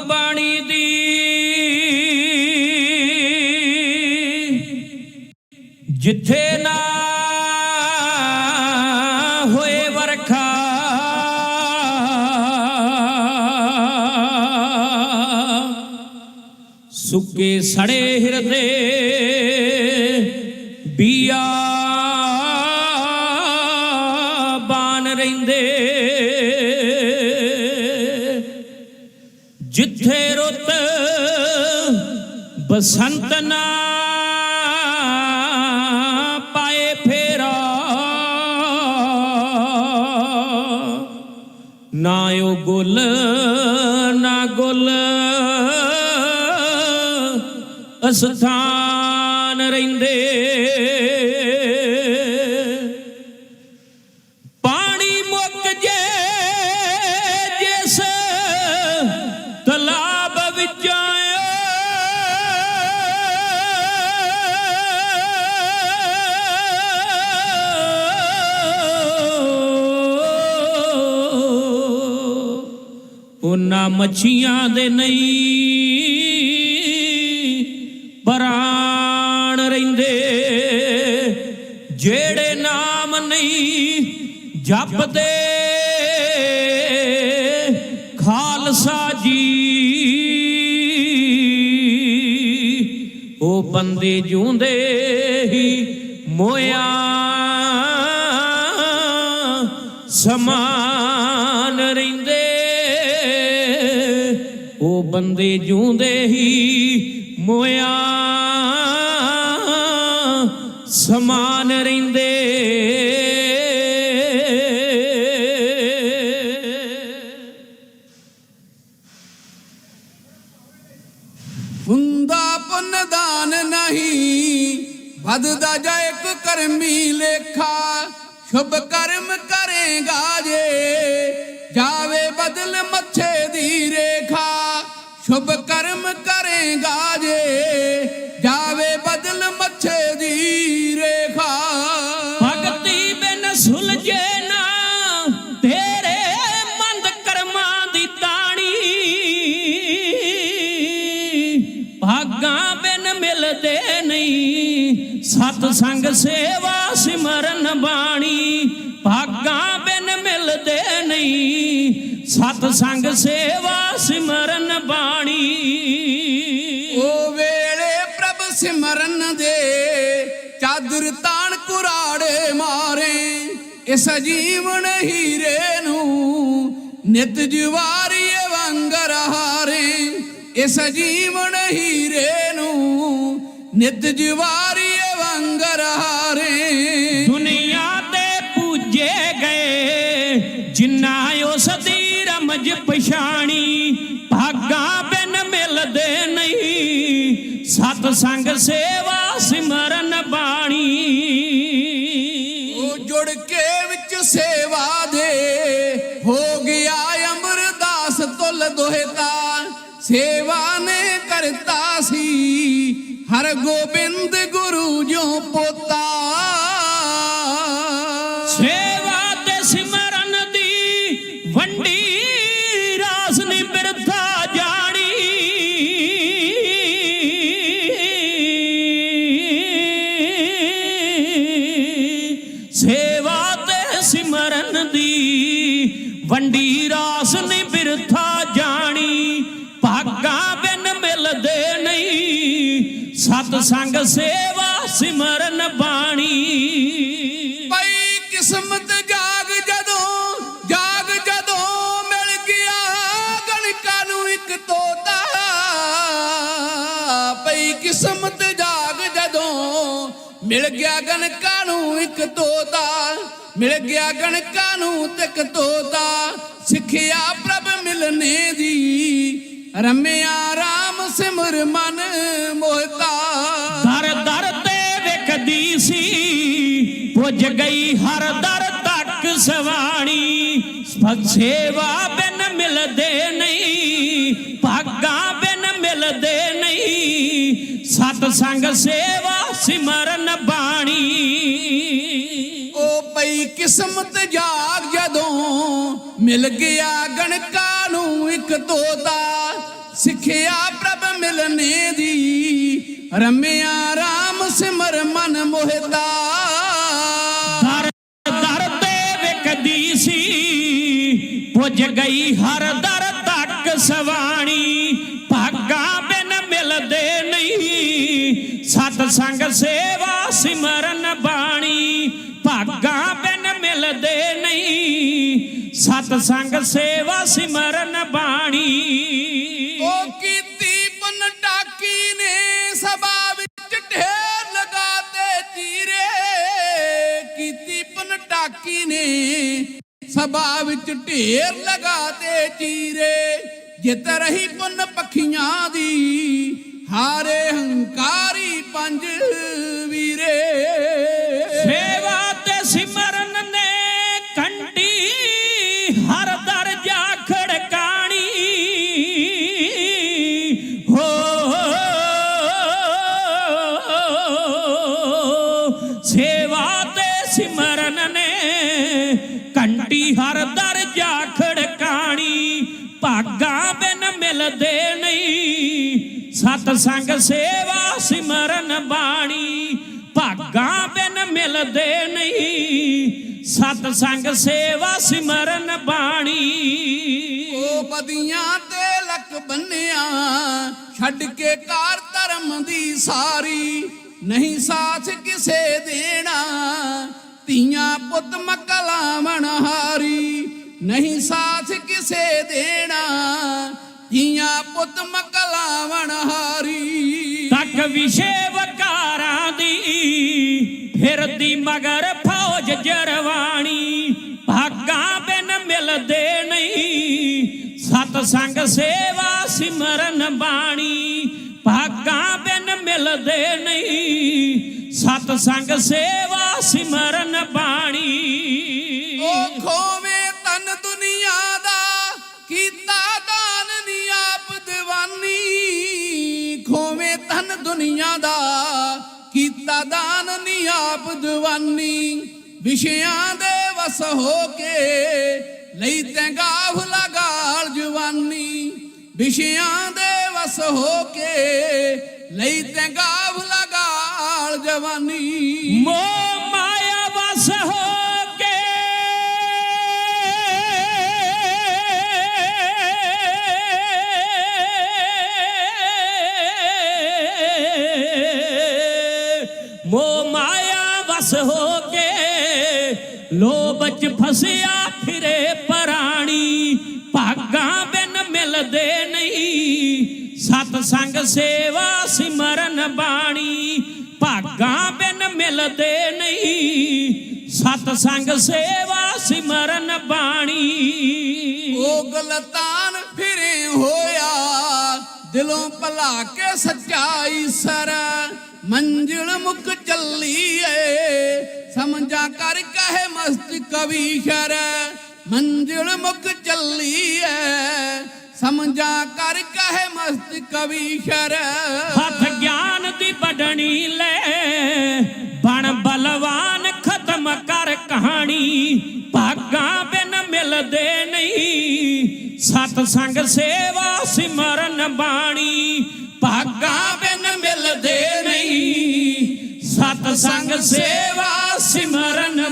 ਬਾਣੀ ਦੀ। ਜਿੱਥੇ ਨਾ ਹੋਏ ਵਰਖਾ ਸੁੱਕੇ ਸੜੇ ਹਿਰਦੇ ਬੀਆ ਬਸੰਤ ਨਾ ਪਾਏ ਫੇਰਾ। ਨਾ ਉਹ ਗੁੱਲ ਨਾ ਗੁੱਲ ਅਸਥਾਨ ਉਹਨਾਂ ਮੱਛੀਆਂ ਦੇ ਨਹੀਂ ਪ੍ਰਾਣ ਰਹਿੰਦੇ। ਜਿਹੜੇ ਨਾਮ ਨਹੀਂ ਜਪਦੇ। ਖਾਲਸਾ ਜੀ, ਉਹ ਬੰਦੇ ਜੂੰਦੇ ਹੀ ਮੋਇਆ ਸਮਾਨ ਉਹ ਬੰਦੇ ਜੂੰਦੇ ਹੀ ਮੋਇਆ ਸਮਾਨ ਰਹਿੰਦੇ। ਹੁੰਦਾ ਪੁੰਨ ਦਾਨ ਨਹੀਂ, ਵੱਧਦਾ ਜਾ ਇੱਕ ਕਰਮੀ ਲੇਖਾ। ਸ਼ੁਭ ਕਰਮ ਕਰੇਗਾ ਜੇ, ਜਾਵੇ ਬਦਲ ਸ਼ੁਭ ਕਰਮ ਕਰੇਗਾ ਜੇ ਜਾਵੇ ਬਦਲ ਮੱਥੇ ਦੀ ਰੇਖਾ। ਭਗਤੀ ਬਿਨ ਸੁਲਝੇ ਨਾ, ਤੇਰੇ ਮੰਦ ਕਰਮਾਂ ਦੀ ਤਾਣੀ। ਭਾਗਾਂ ਬਿਨ ਮਿਲਦੇ ਨਹੀਂ ਸਤ ਸੰਗ ਸੇਵਾ ਸਿਮਰਨ ਬਾਣੀ। ਭਾਗਾਂ ਬਿਨ ਸਤ ਸੰਗ ਸੇਵਾ ਸਿਮਰਨ ਬਾਣੀ। ਉਹ ਵੇਲੇ ਪ੍ਰਭ ਸਿਮਰਨ ਦੇ ਚਾਦਰ ਤਾਣ ਕੁਰਾੜੇ ਮਾਰੇ ਇਸ ਜੀਵਨ ਹੀਰੇ ਨੂੰ ਨਿਤ ਜਵਾਰੀਏ ਵਾਂਗਰ ਹਾਰੇ ਇਸ ਜੀਵਨ ਹੀਰੇ ਨੂੰ ਨਿਤ ਜਵਾਰੀਏ ਵਾਂਗਰ ਹਾਰੇ ਦੁਨੀਆ ਤੇ ਪੂਜੇ ਗਏ ਜਿੰਨਾ ਉਸ ਪਛਾਣੀ, ਭਾਗਾ ਬਿਨ ਮਿਲਦੇ ਨਹੀਂ। ਸਤ ਸੰਗ ਸੇਵਾ ਸਿਮਰਨ ਬਾਣੀ। ਉਹ ਜੁੜ ਕੇ ਵਿੱਚ ਸੇਵਾ ਦੇ, ਹੋ ਗਿਆ ਅਮਰਦਾਸ ਤੁਲ ਦੋਹਤਾ। ਸੇਵਾ ਨੇ ਕਰਤਾ ਸੀ ਵੰਡੀ ਰਾਸ ਬਿਰਥਾ ਜਾਣੀ, ਭਾਗਾ ਬਿਨ ਮਿਲਦੇ ਨਹੀਂ। ਸਤ ਸੰਗ ਸੇਵਾ ਸਿਮਰਨ ਬਾਣੀ। ਪਈ ਕਿਸਮਤ ਜਾਗ ਜਦੋਂ ਜਾਗ ਜਦੋਂ ਮਿਲ ਗਿਆ, ਗਣਕਾਂ ਨੂੰ ਇੱਕ ਤੋਤਾ। ਪਈ ਕਿਸਮਤ ਜਾਗ ਜਦੋਂ ਮਿਲ ਗਿਆ, ਗਣਕਾਂ ਨੂੰ ਇੱਕ ਤੋਤਾ। ਮਿਲ ਗਿਆ, ਗਣਕਾਂ ਨੂੰ ਤਿਕ ਤੋਤਾ। ਸਿੱਖਿਆ ਪ੍ਰਭ ਮਿਲਨੇ ਦੀ। ਰਮਿਆ RAM ਸਿਮਰ ਮਨ ਮੋਹਤਾ। ਦਰ ਦਰ ਤੇ ਵਿਕਦੀ ਸੀ ਪੁੱਜ ਗਈ ਹਰ ਦਰ ਤੱਕ ਸਵਾਣੀ। ਭਗ ਸੇਵਾ ਬਿਨ ਮਿਲਦੇ ਨਹੀਂ ਭਾਗਾ ਬਿਨ ਮਿਲਦੇ ਨਹੀਂ। ਸਤ ਸੰਗ ਸੇਵਾ ਸਿਮਰਨ ਬਾਣੀ। ਉਹ ਪਈ ਕਿਸਮਤ ਜਾਗ ਜਦੋਂ ਮਿਲ ਗਿਆ ਗਣਕਾਂ ਨੂੰ ਇੱਕ ਤੋਤਾ ਸਿੱਖਿਆ ਪ੍ਰਭ ਮਿਲਨੇ ਦੀ। ਰਮਿਆ RAM ਸਿਮਰ ਮਨ ਮੋਹਿਤਾ। ਦਰ ਦਰ ਤੇ ਵਿਕਦੀ ਸੀ। ਪੁੱਜ ਗਈ ਹਰ ਦਰ ਤੱਕ ਸਵਾਣੀ। ਭਾਗਾ ਬਿਨ ਮਿਲਦੇ ਨਹੀਂ। ਸਤ ਸੰਗ ਸੇਵਾ ਸਤ ਸੰਗ ਸੇਵਾ ਸਿਮਰਨ ਬਾਣੀ। ਉਹ ਕੀਤੀ ਪੁੰਨ ਟਾਕੀ ਨੇ ਸਭਾ ਵਿੱਚ ਢੇਰ ਲਗਾਤੇ ਚੀਰੇ। ਕੀਤੀ ਪੁੰਨ ਟਾਕੀ ਨੇ ਸਭਾ ਵਿੱਚ ਢੇਰ ਲਗਾਤੇ ਚੀਰੇ। ਜਿਤ ਰਹੀ ਪੁੰਨ ਪਖੀਆਂ ਦੀ ਹਾਰੇ ਹੰਕਾਰੀ ਪੰਜ ਵੀਰੇ। ਸੇਵਾ ਤੇ ਸਿਮਰਨ ਨੇ ਹਰ ਦਰ ਜਾ ਖੜਕਾਣੀ ਹੋ, ਸੇਵਾ ਤੇ ਸਿਮਰਨ ਨੇ ਕੰਟੀ ਹਰ ਦਰ ਜਾ ਖੜਕਾਣੀ ਭਾਗਾ ਬਿਨ ਮਿਲਦੇ ਨਹੀਂ। ਸਤ ਸੰਗ ਸੇਵਾ ਸਿਮਰਨ ਬਾਣੀ। ਭਾਗਾ ਬਿਨ ਮਿਲਦੇ ਨਹੀਂ। ਸਤ ਸੰਗ ਸੇਵਾ ਸਿਮਰਨ ਬਾਣੀ। ਉਹ ਬਦੀਆਂ ਤੇ ਲੱਕ ਬੰਨਿਆ ਛੱਡ ਕੇ ਕਾਰ ਧਰਮ ਦੀ ਸਾਰੀ। ਨਹੀਂ ਸਾਥ ਕਿਸੇ ਦੇਣਾ ਧੀਆਂ ਪੁੱਤ ਮਕਲਾਵਣ ਹਾਰੀ ਨਹੀਂ ਸਾਥ ਕਿਸੇ ਦੇਣਾ ਧੀਆਂ ਪੁੱਤ ਮਕਲਾਵਣ ਹਾਰੀ ਤੱਕ ਵਿਸ਼ੇ ਵਕਾਰਾਂ ਦੀ ਫਿਰਦੀ ਮਗਰ ਜਰਵਾਣੀ ਭਾਗਾ ਬਿਨ ਮਿਲਦੇ ਨਹੀਂ। ਸਤ ਸੰਗ ਸੇਵਾ ਸਿਮਰਨ ਬਾਣੀ, ਭਾਗਾ ਬਿਨ ਮਿਲਦੇ ਨਹੀਂ। ਸਤ ਸੰਗ ਸੇਵਾ ਸਿਮਰਨ ਬਾਣੀ। ਉਹ ਖੋਵੇਂ ਤਨ ਦੁਨੀਆ ਦਾ, ਕੀਤਾ ਦਾਨ ਨੀ ਆਪ ਦੀਵਾਨੀ। ਖੋਵੇਂ ਤਨ ਦੁਨੀਆ ਦਾ, ਕੀਤਾ ਦਾਨ ਨੀ ਆਪ ਦੀਵਾਨੀ। ਵਿਸ਼ਿਆਂ ਦੇ ਵਸ ਹੋ ਕੇ ਲਈ ਤੈਂ ਗਾਫ ਲਗਾਲ ਜਵਾਨੀ। ਵਿਸ਼ਿਆਂ ਦੇ ਵਸ ਹੋ ਕੇ ਲਈ ਤੈਂ ਗਾਫ ਲਗਾਲ ਜਵਾਨੀ। ਮੋਹ ਚ ਫਸਿਆ, ਫਿਰੇ ਪਰਾਣੀ, ਭਾਗਾ ਬਿਨ ਮਿਲਦੇ ਨਹੀਂ। ਸਤ ਸੰਗ ਸੇਵਾ ਸਿਮਰਨ ਬਾਣੀ, ਭਾਗਾ ਬਿਨ ਮਿਲਦੇ ਨਹੀਂ। ਸਤ ਸੰਗ ਸੇਵਾ ਸਿਮਰਨ ਬਾਣੀ। ਉਹ ਗਲਤਾਨ ਫਿਰੇ ਹੋਇਆ, ਦਿਲੋਂ ਭਲਾ ਕੇ ਸੱਚਾਈ ਸਰ। ਮੰਜ਼ਿਲ ਮੁਕ ਚੱਲੀ ਏ। ਸਮਝਾ ਕਰ ਕਹੇ ਮਸਤ ਕਵੀ ਸ਼ਰ। ਮੰਜ਼ਿਲ ਮੁਕ ਚੱਲੀ ਏ। ਸਮਝਾ ਕਰ ਕਹੇ ਮਸਤ ਕਵੀ ਸ਼ਰ। ਹੱਥ ਗਿਆਨ ਦੀ ਬਡਣੀ ਲੈ। ਬਣ ਬਲਵਾਨ ਖਤਮ ਕਰ ਕਹਾਣੀ। ਭਾਗਾ ਬਿਨ ਮਿਲਦੇ ਨਹੀਂ। ਸਤ ਸੰਗ ਸੇਵਾ ਸਿਮਰਨ ਬਾਣੀ। ਸੰਗ ਸੇਵਾ ਸਿਮਰਨ